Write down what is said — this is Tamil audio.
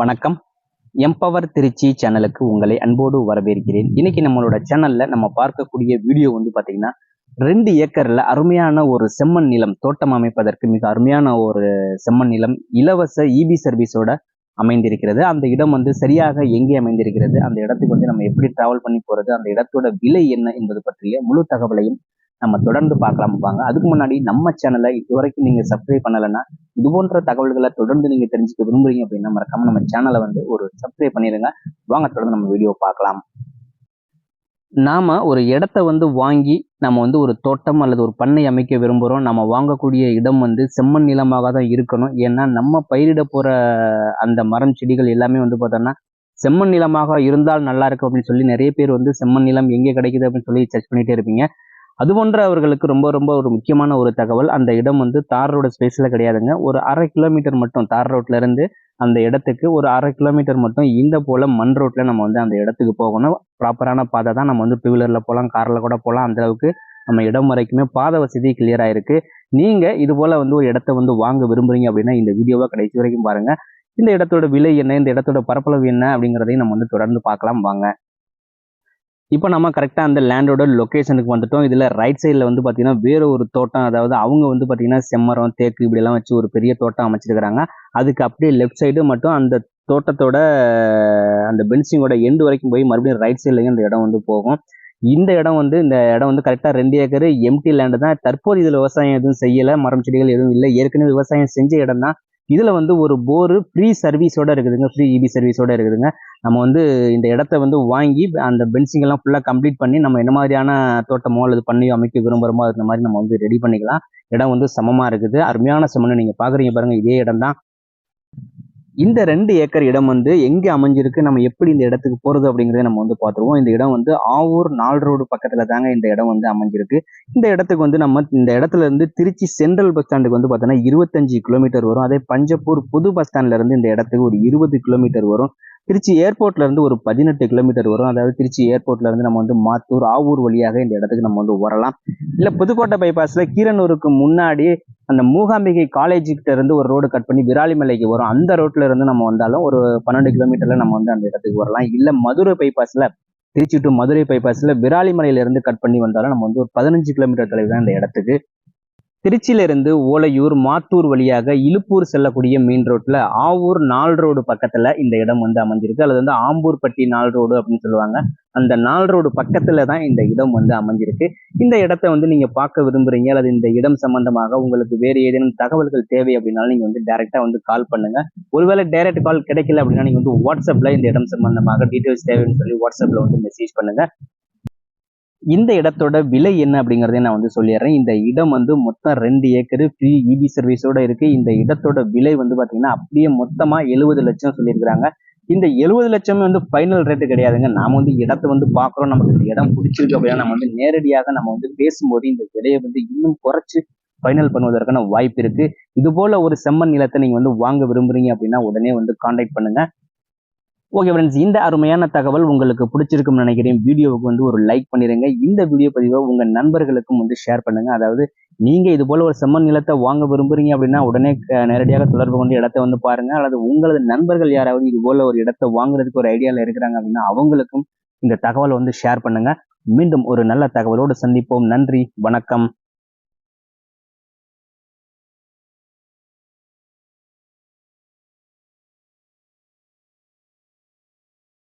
வணக்கம். எம்பவர் திருச்சி சேனலுக்கு உங்களை அன்போடு வரவேற்கிறேன். இன்னைக்கு நம்மளோட சேனல்ல நம்ம பார்க்கக்கூடிய வீடியோ வந்து பாத்தீங்கன்னா ரெண்டு ஏக்கர்ல அருமையான ஒரு செம்மண் நிலம் தோட்டம் அமைப்பதற்கு மிக அருமையான ஒரு செம்மண் நிலம் இலவச இபி சர்வீஸோட அமைந்திருக்கிறது. அந்த இடம் வந்து சரியாக எங்கே அமைந்திருக்கிறது அந்த இடத்துக்கு வந்து நம்ம எப்படி டிராவல் பண்ணி போறது அந்த இடத்தோட விலை என்ன என்பது பற்றிய முழு தகவலையும் நம்ம தொடர்ந்து பார்க்கலாம் வாங்க. அதுக்கு முன்னாடி நம்ம சேனலை இதுவரைக்கும் நீங்க சப்ஸ்கிரைப் பண்ணலைன்னா இது போன்ற தகவல்களை தொடர்ந்து நீங்க தெரிஞ்சுக்க விரும்புறீங்க அப்படின்னா மறக்காம நம்ம சேனலை வந்து ஒரு சப்ஸ்கிரைப் பண்ணிடுங்க வாங்க தொடர்ந்து நம்ம வீடியோ பார்க்கலாம். நாம ஒரு இடத்த வந்து வாங்கி நம்ம வந்து ஒரு தோட்டம் அல்லது ஒரு பண்ணை அமைக்க விரும்புகிறோம் நம்ம வாங்கக்கூடிய இடம் வந்து செம்மண் நிலமாக தான் இருக்கணும். ஏன்னா நம்ம பயிரிட போற அந்த மரம் செடிகள் எல்லாமே வந்து பார்த்தோம்னா செம்மண் நிலமாக இருந்தால் நல்லா இருக்கும் அப்படின்னு சொல்லி நிறைய பேர் வந்து செம்மண் நிலம் எங்கே கிடைக்குது அப்படின்னு சொல்லி சர்ச் பண்ணிட்டே இருப்பீங்க. அது போன்ற அவர்களுக்கு ரொம்ப ரொம்ப ஒரு முக்கியமான ஒரு தகவல். அந்த இடம் வந்து தார் ரோடு ஸ்பேஸில் கிடையாதுங்க. ஒரு அரை கிலோமீட்டர் மட்டும் தார் ரோட்ல இருந்து அந்த இடத்துக்கு ஒரு அரை கிலோமீட்டர் மட்டும் இந்த போல் மண் ரோட்டில் நம்ம வந்து அந்த இடத்துக்கு போகணும். ப்ராப்பரான பாதை தான். நம்ம வந்து டூ வீலரில் போகலாம் காரில் கூட போகலாம். அந்த அளவுக்கு நம்ம இடம் வரைக்குமே பாதை வசதி கிளியராக இருக்குது நீங்கள் இது போல் வந்து ஒரு இடத்த வந்து வாங்க விரும்புறீங்க அப்படின்னா இந்த வீடியோவை கடைசி வரைக்கும் பாருங்கள் இந்த இடத்தோட விலை என்ன? இந்த இடத்தோட பரப்பளவு என்ன? அப்படிங்கிறதையும் நம்ம வந்து தொடர்ந்து பார்க்கலாம். வாங்க. இப்போ நம்ம கரெக்டாக அந்த லேண்டோட லொக்கேஷனுக்கு வந்துட்டோம். இதில் ரைட் சைடில் வந்து பார்த்தீங்கன்னா வேறு ஒரு தோட்டம் அதாவது அவங்க வந்து பார்த்தீங்கன்னா செம்மரம் தேக்கு இப்படிலாம் வச்சு ஒரு பெரிய தோட்டம் அமைச்சிருக்கிறாங்க. அதுக்கு அப்படியே லெஃப்ட் சைடு மட்டும் அந்த தோட்டத்தோட அந்த பென்சிங்கோட எண்டு வரைக்கும் போய் மறுபடியும் ரைட் சைட்லேயும் அந்த இடம் வந்து போகும். இந்த இடம் வந்து இந்த இடம் வந்து கரெக்டாக ரெண்டு ஏக்கர் எம்டி லேண்டு தான். தற்போது இதில் விவசாயம் எதுவும் செய்யலை. மரம் செடிகள் எதுவும் இல்லை. ஏற்கனவே விவசாயம் செஞ்ச இடம் தான் இதில் வந்து ஒரு போரு ஃப்ரீ சர்வீஸோட இருக்குதுங்க. ஃப்ரீ இபி சர்வீஸோட இருக்குதுங்க. நம்ம வந்து இந்த இடத்த வந்து வாங்கி அந்த பென்சிங்கெல்லாம் ஃபுல்லாக கம்ப்ளீட் பண்ணி நம்ம என்ன மாதிரியான தோட்டமோ அல்லது பண்ணியோ அமைக்க விரும்புகிறோமோ அந்த மாதிரி நம்ம வந்து ரெடி பண்ணிக்கலாம். இடம் வந்து சமமாக இருக்குது. அருமையான சமன்னு நீங்கள் பார்க்குறீங்க பாருங்கள் இதே இடம் தான் இந்த ரெண்டு ஏக்கர் இடம் வந்து எங்கே அமைஞ்சிருக்கு நம்ம எப்படி இந்த இடத்துக்கு போகிறது அப்படிங்கிறத நம்ம வந்து பார்த்துருவோம். இந்த இடம் வந்து ஆவூர் நாள் ரோடு பக்கத்தில் தாங்க இந்த இடம் வந்து அமைஞ்சிருக்கு. இந்த இடத்துக்கு வந்து நம்ம இந்த இடத்துல இருந்து திருச்சி சென்ட்ரல் பஸ் ஸ்டாண்டுக்கு வந்து பார்த்தோன்னா இருபத்தஞ்சு கிலோமீட்டர் வரும். அதே பஞ்சப்பூர் புது பஸ் ஸ்டாண்ட்லேருந்து இந்த இடத்துக்கு ஒரு இருபது கிலோமீட்டர் வரும். திருச்சி ஏர்போர்ட்ல இருந்து ஒரு பதினெட்டு கிலோமீட்டர் வரும். அதாவது திருச்சி ஏர்போர்ட்ல இருந்து நம்ம வந்து மாத்தூர் ஆவூர் வழியாக இந்த இடத்துக்கு நம்ம வந்து வரலாம். இல்ல புதுக்கோட்டை பைபாஸ்ல கீரனூருக்கு முன்னாடி அந்த மூகாம்பிகை காலேஜ்கிட்ட இருந்து ஒரு ரோடு கட் பண்ணி விராலிமலைக்கு வரும். அந்த ரோட்ல இருந்து நம்ம வந்தாலும் ஒரு பன்னெண்டு கிலோமீட்டர்ல நம்ம வந்து அந்த இடத்துக்கு வரலாம். இல்ல மதுரை பைபாஸ்ல திருச்சி டு மதுரை பைபாஸ்ல விராலிமலையில இருந்து கட் பண்ணி வந்தாலும் நம்ம வந்து ஒரு பதினஞ்சு கிலோமீட்டர் தொலைவு தான் இந்த இடத்துக்கு. திருச்சியிலிருந்து ஓலையூர் மாத்தூர் வழியாக இலுப்பூர் செல்லக்கூடிய மெயின் ரோட்ல ஆவூர் நாள் ரோடு பக்கத்துல இந்த இடம் வந்து அமைஞ்சிருக்கு. அல்லது வந்து ஆம்பூர்பட்டி நாள் ரோடு அப்படின்னு சொல்லுவாங்க. அந்த நாள் ரோடு பக்கத்துல தான் இந்த இடம் வந்து அமைஞ்சிருக்கு. இந்த இடத்த வந்து நீங்க பார்க்க விரும்புறீங்க அல்லது இந்த இடம் சம்பந்தமாக உங்களுக்கு வேறு ஏதேனும் தகவல்கள் தேவை அப்படின்னாலும் நீங்க வந்து டைரக்டா வந்து கால் பண்ணுங்க. ஒருவேளை டைரக்ட் கால் கிடைக்கல அப்படின்னா நீங்க வந்து வாட்ஸ்அப்ல இந்த இடம் சம்பந்தமாக டீட்டெயில்ஸ் தேவைன்னு சொல்லி வாட்ஸ்அப்ல வந்து மெசேஜ் பண்ணுங்க. இந்த இடத்தோட விலை என்ன அப்படிங்கிறதையும் நான் வந்து சொல்லிடுறேன். இந்த இடம் வந்து மொத்தம் ரெண்டு ஏக்கர் ஃப்ரீ இபி சர்வீஸோட இருக்கு. இந்த இடத்தோட விலை வந்து பாத்தீங்கன்னா அப்படியே மொத்தமா எழுபது லட்சம் சொல்லியிருக்கிறாங்க. இந்த எழுபது லட்சமே வந்து ஃபைனல் ரேட்டு கிடையாதுங்க. நாம வந்து இடத்த வந்து பாக்குறோம். நமக்கு இந்த இடம் பிடிச்சிருக்கு அப்படின்னா நம்ம வந்து நேரடியாக நம்ம வந்து பேசும்போது இந்த விலையை வந்து இன்னும் குறைச்சு ஃபைனல் பண்ணுவதற்கான வாய்ப்பு இருக்கு. இது போல ஒரு செம்மண் நிலத்தை நீங்க வந்து வாங்க விரும்புறீங்க அப்படின்னா உடனே வந்து கான்டாக்ட் பண்ணுங்க. ஓகே ஃப்ரெண்ட்ஸ் இந்த அருமையான தகவல் உங்களுக்கு பிடிச்சிருக்கும்னு நினைக்கிறேன். வீடியோவுக்கு வந்து ஒரு லைக் பண்ணிடுங்க இந்த வீடியோ பதிவை உங்கள் நண்பர்களுக்கும் வந்து ஷேர் பண்ணுங்கள் அதாவது நீங்கள் இது போல் ஒரு செம்மன் நிலத்தை வாங்க விரும்புகிறீங்க அப்படின்னா உடனே நேரடியாக தொடர்பு கொண்டு இடத்த வந்து பாருங்கள் அல்லது உங்களது நண்பர்கள் யாராவது இது போல் ஒரு இடத்த வாங்குறதுக்கு ஒரு ஐடியாவில் இருக்கிறாங்க அப்படின்னா அவங்களுக்கும் இந்த தகவலை வந்து ஷேர் பண்ணுங்கள் மீண்டும் ஒரு நல்ல தகவலோடு சந்திப்போம். நன்றி வணக்கம்.